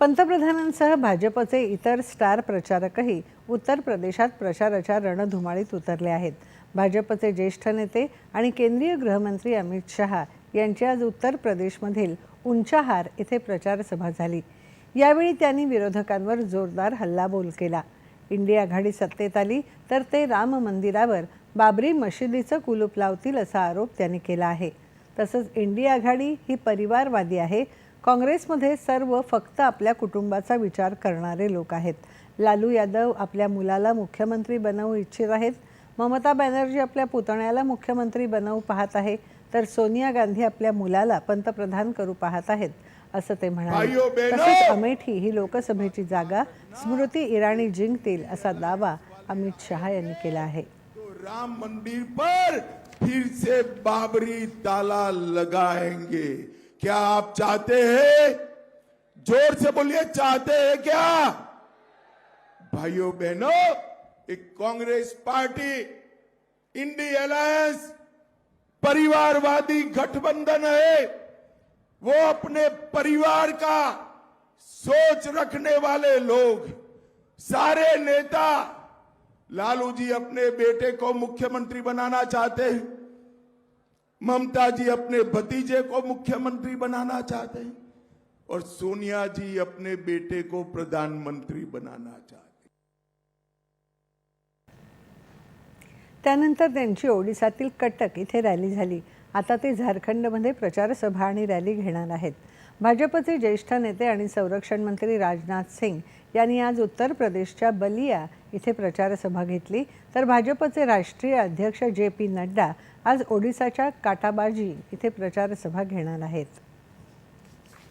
पंतप्रधानांसह भाजपचे इतर स्टार प्रचारकही उत्तर प्रदेशात प्रचाराच्या रणधुमाळीत उतरले आहेत. भाजपचे ज्येष्ठ नेते आणि केंद्रीय गृहमंत्री अमित शहा यांची आज उत्तर प्रदेशमधील उंचाहार इथे प्रचारसभा झाली. यावेळी त्यांनी विरोधकांवर जोरदार हल्लाबोल केला. इंडिया आघाडी सत्तेत आली तर ते राम मंदिरावर बाबरी मशिदीचं कुलूप लावतील असा आरोप त्यांनी केला आहे. तसंच इंडिया आघाडी ही परिवारवादी आहे काँग्रेसमध्ये सर्व फक्त आपल्या कुटुंबाचा विचार करणारे लोक आहेत. लालू यादव आपल्या मुलाला मुख्यमंत्री बनवू इच्छित आहेत. ममता बॅनर्जी आपल्या पुतण्याला मुख्यमंत्री बनवू पाहत आहे. तर सोनिया गांधी आपल्या मुलाला पंतप्रधान करू पाहत आहेत असं ते म्हणाले! तसेच अमेठी ही लोकसभेची जागा स्मृती इराणी जिंकतील असा दावा अमित शहा यांनी केला आहे. राम मंदिर पर फिर से बाबरी ताला लगाएंगे. क्या आप चाहते हैं? ज़ोर से बोलिए, चाहते हैं क्या? भाइयों, बहनों, एक कांग्रेस पार्टी इंडी अलायंस, परिवारवादी गठबंधन है, वो अपने परिवार का सोच रखने वाले लोग, सारे नेता, लालू जी अपने बेटे को मुख्यमंत्री बनाना चाहते हैं। ममता जी अपने भतीजे को मुख्यमंत्री बनाना चाहते हैं और सोनिया जी अपने बेटे को प्रधानमंत्री बनाना चाहते त्यानंतर त्यांची ओडिसातील कटक इथे रॅली झाली. आता ते झारखंडमध्ये प्रचार सभा आणि रॅली घेणार आहेत. भाजपचे ज्येष्ठ नेते आणि संरक्षण मंत्री राजनाथ सिंग यांनी आज उत्तर प्रदेशच्या बलिया इथे प्रचारसभा घेतली. तर भाजपचे राष्ट्रीय अध्यक्ष जे पी नड्डा आज ओडिसाच्या काटाबाजी इथे प्रचारसभा घेणार आहेत.